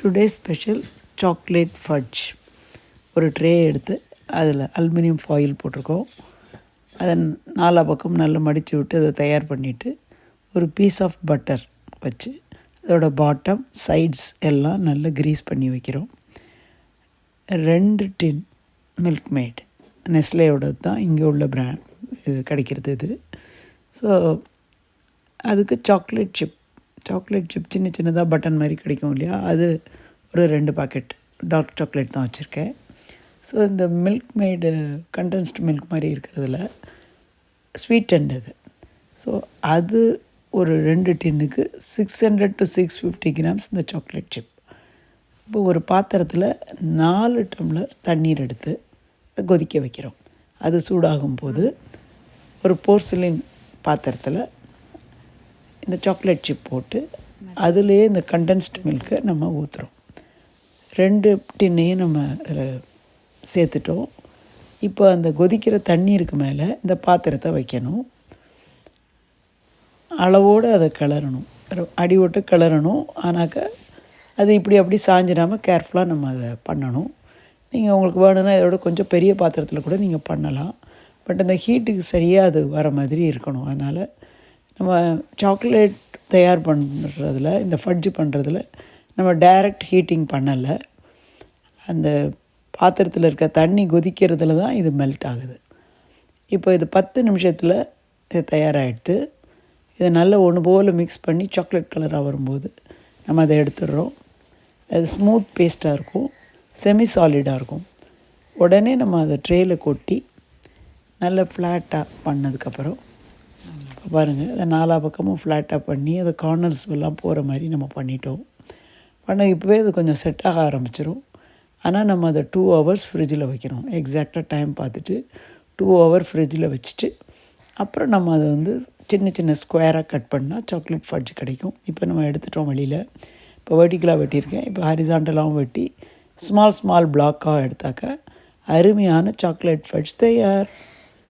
Today special chocolate fudge ஒரு tray எடுத்து அதில் அலுமினியம் ஃபாயில் போட்டிருக்கோம். அதை நாலா பக்கம் நல்லா மடித்து விட்டு அதை தயார் பண்ணிவிட்டு ஒரு பீஸ் ஆஃப் பட்டர் வச்சு அதோட பாட்டம் சைட்ஸ் எல்லாம் நல்லா க்ரீஸ் பண்ணி வைக்கிறோம். ரெண்டு டின் மில்க் மேட் நெஸ்லேயோட தான் இங்கே உள்ள பிராண்ட் இது கிடைக்கிறது இது. ஸோ அதுக்கு சாக்லேட் சிப் சாக்லேட் சிப் சின்ன சின்னதாக பட்டன் மாதிரி கிடைக்கும் இல்லையா? அது ஒரு ரெண்டு பாக்கெட் டார்க் சாக்லேட் தான் வச்சுருக்கேன். ஸோ இந்த மில்க் மேடு கண்டென்ஸ்டு மில்க் மாதிரி இருக்கிறதுல ஸ்வீட் அண்ட் அது. ஸோ அது ஒரு ரெண்டு டின்னுக்கு six hundred to six fifty grams இந்த சாக்லேட் சிப் இப்போ ஒரு பாத்திரத்தில் நாலு டம்ளர் தண்ணீர் எடுத்து அதை கொதிக்க வைக்கிறோம். அது சூடாகும் போது ஒரு போர்சிலின் பாத்திரத்தில் இந்த சாக்லேட் சிப் போட்டு அதுலேயே இந்த கண்டென்ஸ்டு மில்க்கை நம்ம ஊற்றுறோம் ரெண்டு டின்னையும் நம்ம அதில் சேர்த்துட்டோம். இப்போ அந்த கொதிக்கிற தண்ணீருக்கு மேலே இந்த பாத்திரத்தை வைக்கணும். அளவோடு அதை கிளறணும். அடி விட்டு கிளறணும். ஆனாக்க அது இப்படி அப்படி சாஞ்சிடாமல் கேர்ஃபுல்லாக நம்ம அதை பண்ணணும். நீங்கள் உங்களுக்கு வேணும்னா இதோட கொஞ்சம் பெரிய பாத்திரத்தில் கூட நீங்கள் பண்ணலாம். பட் அந்த ஹீட்டுக்கு சரியாக அது வர மாதிரி இருக்கணும். அதனால் நம்ம சாக்லேட் தயார் பண்ணுறதுல இந்த ஃபட்ஜ் பண்ணுறதுல நம்ம டைரக்ட் ஹீட்டிங் பண்ணலை. அந்த பாத்திரத்தில் இருக்க தண்ணி கொதிக்கிறதுல தான் இது மெல்ட் ஆகுது. இப்போ இது பத்து நிமிஷத்தில் இது தயாராகிடுது இதை நல்லா ஒன்று போல் மிக்ஸ் பண்ணி சாக்லேட் கலராக வரும்போது நம்ம அதை எடுத்துடுறோம். அது ஸ்மூத் பேஸ்ட்டாக இருக்கும் செமி சாலிடாக இருக்கும். உடனே நம்ம அதை ட்ரேயில் கொட்டி நல்ல ஃப்ளாட்டாக பண்ணதுக்கப்புறம் இப்போ பாருங்கள் அதை நாலா பக்கமும் ஃப்ளாட்டாக பண்ணி அதை கார்னர்ஸ் எல்லாம் போகிற மாதிரி நம்ம பண்ணிட்டோம். பண்ண இப்போவே அது கொஞ்சம் செட் ஆக ஆரம்பிச்சிடும் ஆனால் நம்ம அதை டூ ஹவர்ஸ் ஃப்ரிட்ஜில் வைக்கணும். எக்ஸாக்டாக டைம் பார்த்துட்டு டூ ஹவர் ஃப்ரிட்ஜில் வச்சுட்டு அப்புறம் நம்ம அதை வந்து சின்ன சின்ன ஸ்கொயராக கட் பண்ணால் சாக்லேட் ஃபட்ஜ் கிடைக்கும். இப்போ நம்ம எடுத்துட்டோம் வெளியில். இப்போ வெர்டிக்கலாக வெட்டியிருக்கேன். இப்போ ஹரிசாண்டலாகவும் வெட்டி ஸ்மால் ஸ்மால் பிளாக்காக எடுத்தாக்க அருமையான சாக்லேட் ஃபட்ஜ் தயார்.